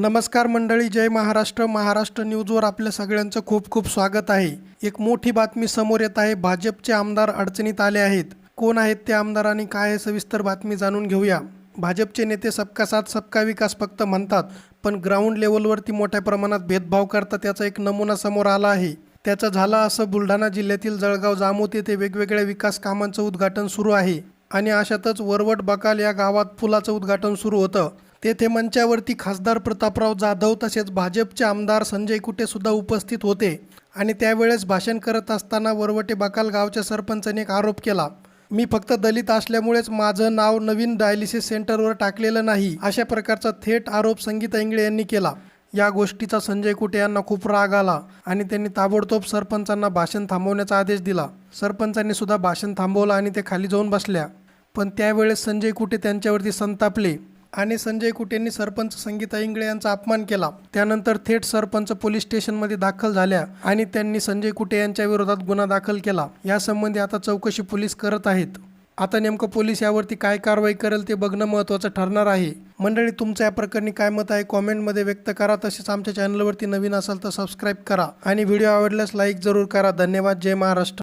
नमस्कार मंडळी जय महाराष्ट्र. महाराष्ट्र न्यूजवर आपल्या सगळ्यांचं खूप खूप स्वागत आहे. एक मोठी बातमी समोर येत आहे. भाजपचे आमदार अडचणीत आले आहेत. कोण आहेत ते आमदार आणि काय आहे सविस्तर बातमी जाणून घेऊया. भाजपचे नेते सबका साथ सबका विकास फक्त म्हणतात पण ग्राउंड लेवलवरती मोठ्या प्रमाणात भेदभाव करतात त्याचा एक नमुना समोर आला आहे. त्याचं झालं असं बुलढाणा जिल्ह्यातील जळगाव जामोद येथे वेगवेगळ्या विकास कामांचं उद्घाटन सुरू आहे. आणि अशातच वरवट बकाल या गावात पुलाचं उद्घाटन सुरू होतं. तेथे मंचावरती खासदार प्रतापराव जाधव तसेच भाजपचे आमदार संजय कुटेसुद्धा उपस्थित होते आणि त्यावेळेस भाषण करत असताना वरवटे बकाल गावच्या सरपंचाने एक आरोप केला मी फक्त दलित असल्यामुळेच माझं नाव नवीन डायलिसिस सेंटरवर टाकलेलं नाही अशा प्रकारचा थेट आरोप संगीता इंगळे यांनी केला. या गोष्टीचा संजय कुटे यांना खूप राग आला आणि त्यांनी ताबडतोब सरपंचांना भाषण थांबवण्याचा आदेश दिला. सरपंचांनी सुद्धा भाषण थांबवलं आणि ते खाली जाऊन बसल्या. पण त्यावेळेस संजय कुटे त्यांच्यावरती संतापले. आणि संजय कुटेंनी सरपंच संगीता इंगळे यांचा अपमान केला. त्यानंतर थेट सरपंच पोलीस स्टेशनमध्ये दाखल झाल्या आणि त्यांनी संजय कुटे यांच्या विरोधात गुन्हा दाखल केला. यासंबंधी आता चौकशी पोलीस करत आहेत. आता नेमकं पोलीस यावरती काय कारवाई करेल ते बघणं महत्त्वाचं ठरणार आहे. मंडळी तुमचं या प्रकरणी काय मत आहे कॉमेंटमध्ये व्यक्त करा. तसेच आमच्या चॅनलवरती नवीन असाल तर सबस्क्राईब करा. आणि व्हिडिओ आवडल्यास लाईक जरूर करा. धन्यवाद. जय महाराष्ट्र.